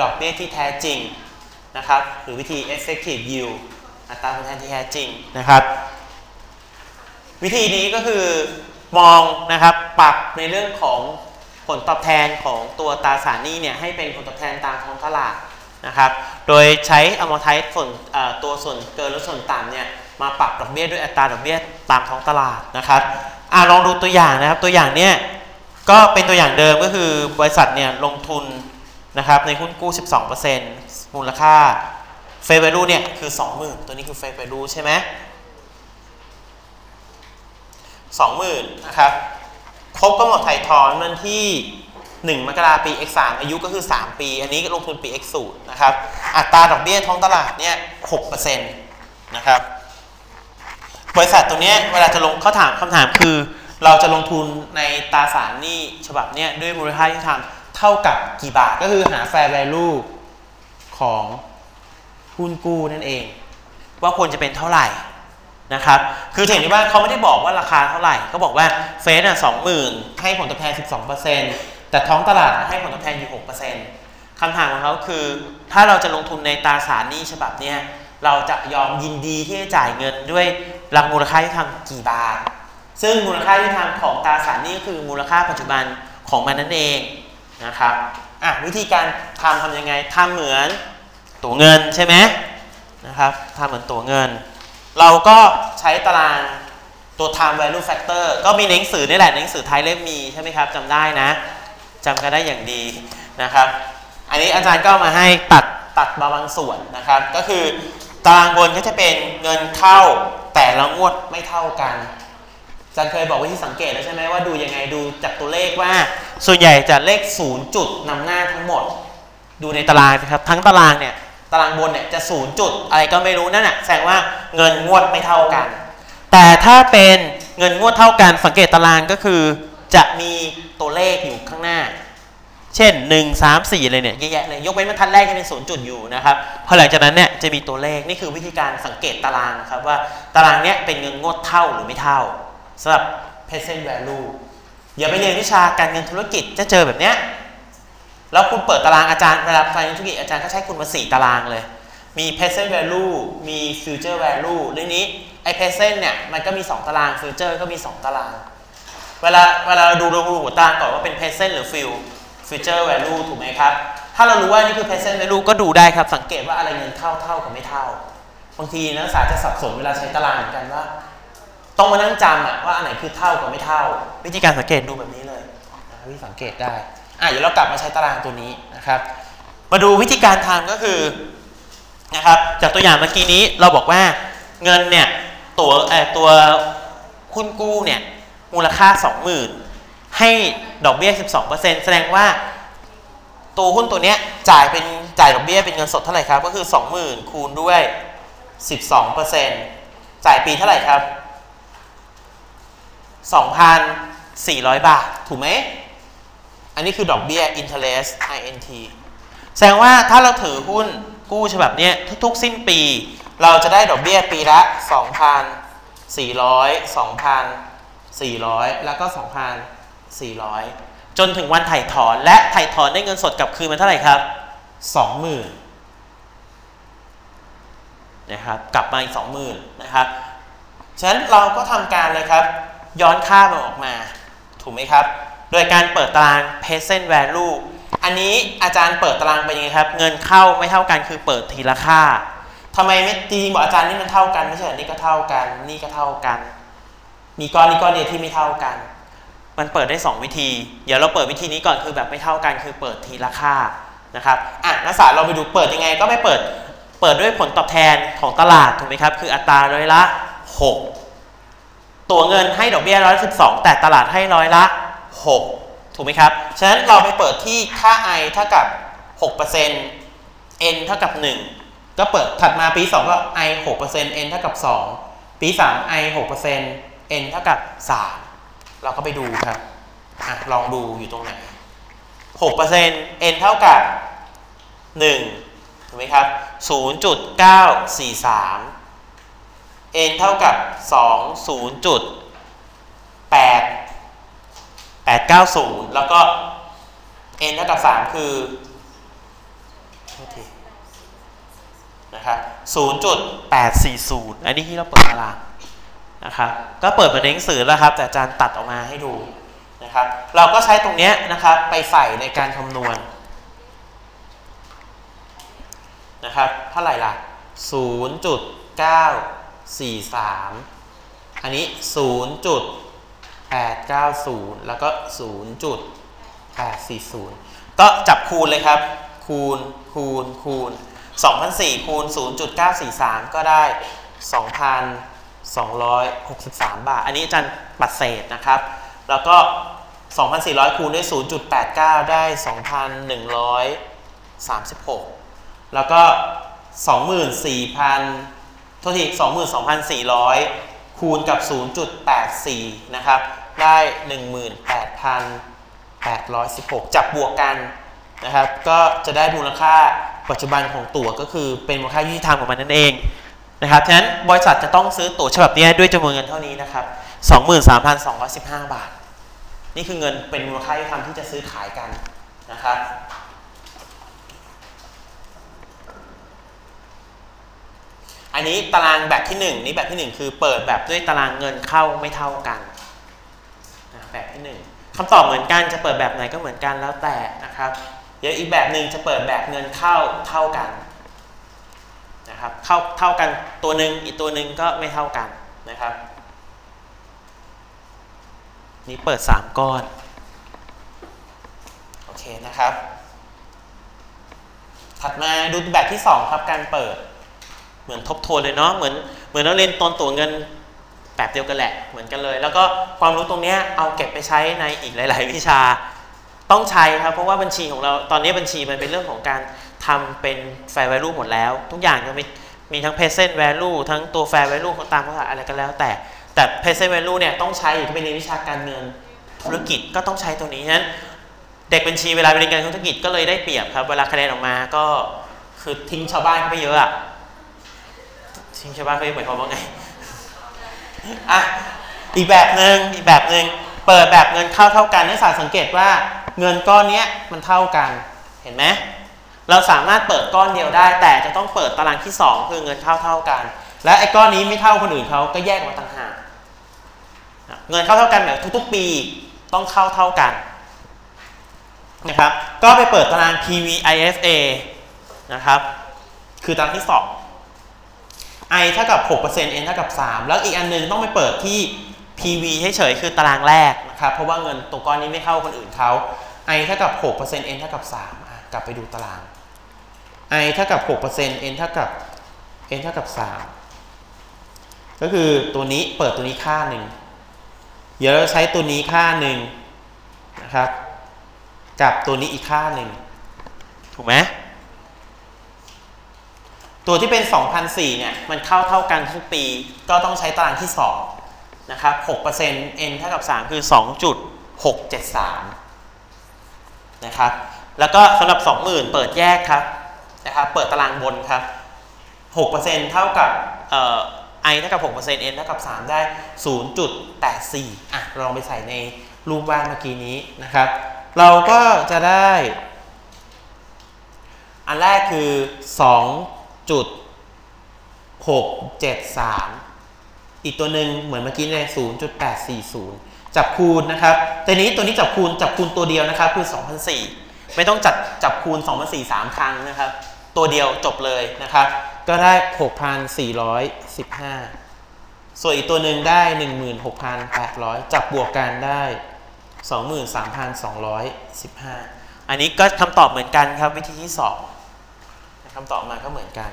ดอกเบี้ยที่แท้จริงนะครับ หรือวิธี effective yield อัตราผลตอบแทนที่แท้จริงนะครับ วิธีนี้ก็คือมองนะครับปรับในเรื่องของผลตอบแทนของตัวตราสารหนี้เนี่ยให้เป็นผลตอบแทนตามท้องตลาดนะครับ โดยใช้อมอร์ไทส์ส่วนตัวส่วนเกินและส่วนต่ำเนี่ยมาปรับดอกเบี้ยด้วยอัตราดอกเบี้ยตามท้องตลาดนะครับอ่าลองดูตัวอย่างนะครับตัวอย่างเนี่ยก็เป็นตัวอย่างเดิมก็คือบริษัทเนี่ยลงทุน นะครับในหุ้นกู้ 12%มูลค่าเฟ r ร์ a l u เนี่ยคือ 20,000 ตัวนี้คือเฟ r ร์ a l u ใช่ไหม20,000นะครับครบกำหนดถ่ายถอนวันที่ 1 มกราปี X3 อายุก็คือ 3 ปี อันนี้ลงทุนปี X0 นะครับอัตราดอกเบี้ยท้องตลาดเนี่ย6%นะครับบริษัทตัวนี้เวลาจะลงเขาถามคำถามคือ เราจะลงทุนในตราสารหนี้ฉบับเนี้ยด้วยมูลค่าที่ทำ เท่ากับกี่บาทก็คือหา fair value ของหุ้นกู้นั่นเอง ว่าควรจะเป็นเท่าไหร่นะครับ คือเห็นได้ว่าเขาไม่ได้บอกว่าราคาเท่าไหร่เขาบอกว่าเฟสอะสองหมื่นให้ผลตอบแทน 12%แต่ท้องตลาดให้ผลตอบแทนอยู่ 6%คำถามของเขาคือ ถ้าเราจะลงทุนในตราสารหนี้ฉบับเนี้ยเราจะยอมยินดีที่จะจ่ายเงินด้วยรังมูลค่าที่ทำกี่บาท ซึ่งมูลค่าที่ทำของตราสารหนี้คือมูลค่าปัจจุบันของมันนั่นเอง นะครับอะวิธีการทำทำยังไงทำเหมือนตัวเงินใช่ไหมนะครับทำเหมือนตัวเงิน เราก็ใช้ตารางตัว time value factor ก็มีหนังสือนี่แหละหนังสือไทยเล่มมีใช่ไหมครับจำได้นะจำกันได้อย่างดีนะครับ อันนี้อาจารย์ก็มาให้ตัดตัดมาบางส่วนนะครับ ก็คือตารางบนก็จะเป็นเงินเข้าแต่ละงวดไม่เท่ากัน จารย์เคยบอกวิธีสังเกตแล้วใช่ไหมว่าดูยังไงดูจากตัวเลขว่า ส่วนใหญ่จะเลข0จุดนำหน้าทั้งหมด ดูในตารางนะครับ ทั้งตารางเนี่ยตารางบนเนี่ยจะศูนย์จุดอะไรก็ไม่รู้นั่นแหะแสดงว่าเงินงวดไม่เท่ากัน แต่ถ้าเป็นเงินงวดเท่ากันสังเกตตารางก็คือ จะมีตัวเลขอยู่ข้างหน้า เช่น 1 3 4อะไรเนี่ยเยอะแยะเลยยกเว้นบรรทัดแรกจะเป็นศูนย์จุดอยู่นะครับพอหลังจากนั้นเนี่ยจะมีตัวเลขนี่คือวิธีการสังเกตตารางครับว่าตารางเนี้ยเป็นเงินงวดเท่าหรือไม่เท่า สำหรับ present value อย่าไปเรียนวิชาการเงินธุรกิจจะเจอแบบเนี้ยแล้วคุณเปิดตารางอาจารย์เวลาไฟธุรกิจอาจารย์ก็ใช้คุณมาสี่ตารางเลย มี present value มี future value เรื่องนี้ไอ้ present เนี่ยมันก็มี 2 ตาราง future ก็มี 2 ตาราง เวลาเวลาเราดูราดูหัวตารางก่อนว่าเป็น present หรือ future value ถูกไหมครับ ถ้าเรารู้ว่านี่คือ present value ก็ดูได้ครับ สังเกตว่าอะไรเงินเท่าเท่ากับไม่เท่า บางทีนักศึกษาจะสับสนเวลาใช้ตารางเหมือนกันว่า ต้องมานั่งจำอะว่าอันไหนคือเท่ากับไม่เท่า วิธีการสังเกตดูแบบนี้เลยวิธีสังเกตได้อะเดี๋ยวเรากลับมาใช้ตารางตัวนี้นะครับ มาดูวิธีการทำก็คือนะครับจากตัวอย่างเมื่อกี้นี้เราบอกว่าเงินเนี่ยตัวเออตัวหุ้นกู้เนี่ยมูลค่า 20,000 ให้ดอกเบี้ย 12%แสดงว่า ตัวหุ้นตัวเนี้ยจ่ายเป็นจ่ายดอกเบี้ยเป็นเงินสดเท่าไหร่ครับ ก็คือ 20,000 คูณด้วย 12%จ่ายปีเท่าไหร่ครับ 2,400 บาท ถูกไหม อันนี้คือดอกเบี้ย interest int แสดงว่าถ้าเราถือหุ้นกู้ฉบับนี้ทุกๆ สิ้นปี เราจะได้ดอกเบี้ยปีละ 2,400 2,400 แล้วก็ 2,400 จนถึงวันถ่ายถอนและถ่ายถอนได้เงินสดกลับคืนมาเท่าไหร่ครับ 20,000นะครับกลับมาอีก 20,000นะครับฉะนั้นเราก็ทำการเลยครับ ย้อนค่ามันออกมา ถูกไหมครับ โดยการเปิดตาราง present value อันนี้อาจารย์เปิดตารางไปยังไงครับ เงินเข้าไม่เท่ากันคือเปิดทีละค่าทำไมไม่จริงบอกอาจารย์นี่มันเท่ากันไม่ใช่นี่ก็เท่ากัน นี่ก็เท่ากัน มีก้อนนี้ก้อนเดียวที่ไม่เท่ากัน มันเปิดได้ 2 วิธี เดี๋ยวเราเปิดวิธีนี้ก่อนคือแบบไม่เท่ากัน คือเปิดทีละค่านะครับอะนักศึกษาเราไปดูเปิดยังไงก็ไม่เปิด เปิดด้วยผลตอบแทนของตลาดถูกไหมครับ คืออัตราร้อยละ 6 ตัวเงินให้ดอกเบี้ยร้อยสิบสองแต่ตลาดให้ร้อยละ 6 ถูกไหมครับ ฉะนั้นเราไปเปิดที่ค่า i เท่ากับ 6% n เท่ากับ 1 ก็เปิดถัดมาปี 2 ก็ i 6% n เท่ากับ 2 ปี 3 i 6% n เท่ากับ 3 เราก็ไปดูครับอะลองดูอยู่ตรงไหน 6% n เท่ากับ 1 ถูกไหมครับ 0.943 n เท่ากับ 2 0.8 890 แล้วก็ n เท่ากับ 3 คือโทษทีนะครับ0.840 อันนี้ที่เราเปิดตารางนะครับ ก็เปิดมาในหนังสือแล้วครับ แต่อาจารย์ตัดออกมาให้ดูนะครับ เราก็ใช้ตรงนี้นะครับไปใส่ในการคำนวณนะครับ เท่าไหร่ล่ะ 43 อันนี้ 0.890 แล้วก็ 0.840 ก็จับคูณเลยครับ คูณคูณคูณ2,004คูณ0.943 ก็ได้ 2,263 บาท อันนี้อาจารย์ปัดเศษนะครับ แล้วก็ 2,400 คูณด้วย 0.89 ได้ 2,136 แล้วก็ 24,000 ทษที22,400 คูณกับ 0.84 นะครับ ได้ 18,816 จับบวกกันนะครับ ก็จะได้มูลค่าปัจจุบันของตั๋วก็คือเป็นมูลค่ายุติธรรมของมันนั่นเองนะครับฉะนั้นบริษัทจะต้องซื้อตั๋วฉบับนี้ด้วยจำนวนเงินเท่านี้นะครับ 23,215 บาท นี่คือเงินเป็นมูลค่ายุติธรรมที่จะซื้อขายกันนะครับ อันนี้ตารางแบบที่ 1 นี่แบบที่ 1 คือเปิดแบบด้วยตารางเงินเข้าไม่เท่ากันแบบที่ 1คำตอบเหมือนกันจะเปิดแบบไหนก็เหมือนกันแล้วแต่นะครับ เดี๋ยวอีกแบบหนึ่งจะเปิดแบบเงินเข้าเท่ากันนะครับเข้าเท่ากันตัวหนึ่งอีกตัวหนึ่งก็ไม่เท่ากันนะครับ นี่เปิด 3 ก้อนโอเคนะครับ ถัดมาดูแบบที่ 2 ครับการเปิด เหมือนทบทวนเลยเนาะเหมือนเหมือนเราเรียนตอนตัวเงินแบบเดียวกันแหละเหมือนกันเลย แล้วก็ความรู้ตรงนี้เอาเก็บไปใช้ในอีกหลาย ๆ วิชาต้องใช้ครับ เพราะว่าบัญชีของเราตอนนี้บัญชีมันเป็นเรื่องของการทำเป็น fair value หมดแล้ว ทุกอย่างจะมีมีทั้ง present value ทั้งตัว fair value ตามภาษาอะไรก็แล้ว แต่แต่ present value เนี่ยต้องใช้อยู่ที่ไปเรียนวิชาการเงินธุรกิจก็ต้องใช้ตัวนี้ฉะนั้นเด็กบัญชีเวลาไปเรียนการธุรกิจก็เลยได้เปรียบครับ เวลาคะแนนออกมาก็คือทิ้งชาวบ้านเขาไปเยอะอะ ทิ้งชาวบ้านเขาหมายความว่าไงอะอีกแบบหนึ่งอีกแบบหนึ่งเปิดแบบเงินเข้าเท่ากันนักศึกษาสังเกตว่าเงินก้อนนี้มันเท่ากันเห็นไหมเราสามารถเปิดก้อนเดียวได้ แต่จะต้องเปิดตารางที่ 2 คือเงินเข้าเท่ากัน และไอ้ก้อนนี้ไม่เท่าคนอื่นเขาก็แยกมาต่างหากเงินเข้าเท่ากันแบบทุกๆปีต้องเข้าเท่ากันนะครับก็ไปเปิดตาราง PVIFA นะครับคือตารางที่ 2 i เท่ากับ 6% n เท่ากับ 3 แล้วอีกอันนึงต้องไปเปิดที่ PV เฉยๆคือตารางแรกนะครับ เพราะว่าเงินตัวก้อนนี้ไม่เข้าคนอื่นเขา i เท่ากับ 6% n เท่ากับ 3 กลับไปดูตาราง i เท่ากับ 6% n เท่ากับ n เท่ากับ 3 ก็คือตัวนี้เปิดตัวนี้ค่าหนึ่งเดี๋ยวเราใช้ตัวนี้ค่าหนึ่งนะครับ กับตัวนี้อีกค่าหนึ่งถูกไหม ตัวที่เป็น 2004เนี่ยมันเข้าเท่ากันทุกปี ก็ต้องใช้ตารางที่2นะครับ6% n เท่ากับ 3 คือ 2.673 นะครับ แล้วก็สำหรับ 20,000 เปิดแยกครับนะครับเปิดตารางบนครับ 6%เท่ากับเอ่อ i เท่ากับ 6% n เท่ากับ 3 ได้ 0.84 อะ ลองไปใส่ในรูปวาดเมื่อกี้นี้นะครับ เราก็จะได้ อันแรกคือ 2 จุดหกเจ็ดสามอีกตัวหนึ่งเหมือนเมื่อกี้เลยศูนย์จุดแปดสี่ศูนย์จับคูณนะครับแต่นี้ตัวนี้จับคูณจับคูณตัวเดียวนะครับคือสองพันสี่ไม่ต้องจัดจับคูณสองพันสี่สามครั้งนะครับ ตัวเดียวจบเลยนะครับ ก็ได้หกพันสี่ร้อยสิบห้าส่วนอีกตัวหนึ่งได้หนึ่งหมื่นหกพันแปดร้อยจับบวกกันได้สองหมื่นสามพันสองร้อยสิบห้าอันนี้ก็คำตอบเหมือนกันครับวิธีที่สอง คำตอบมาก็เหมือนกัน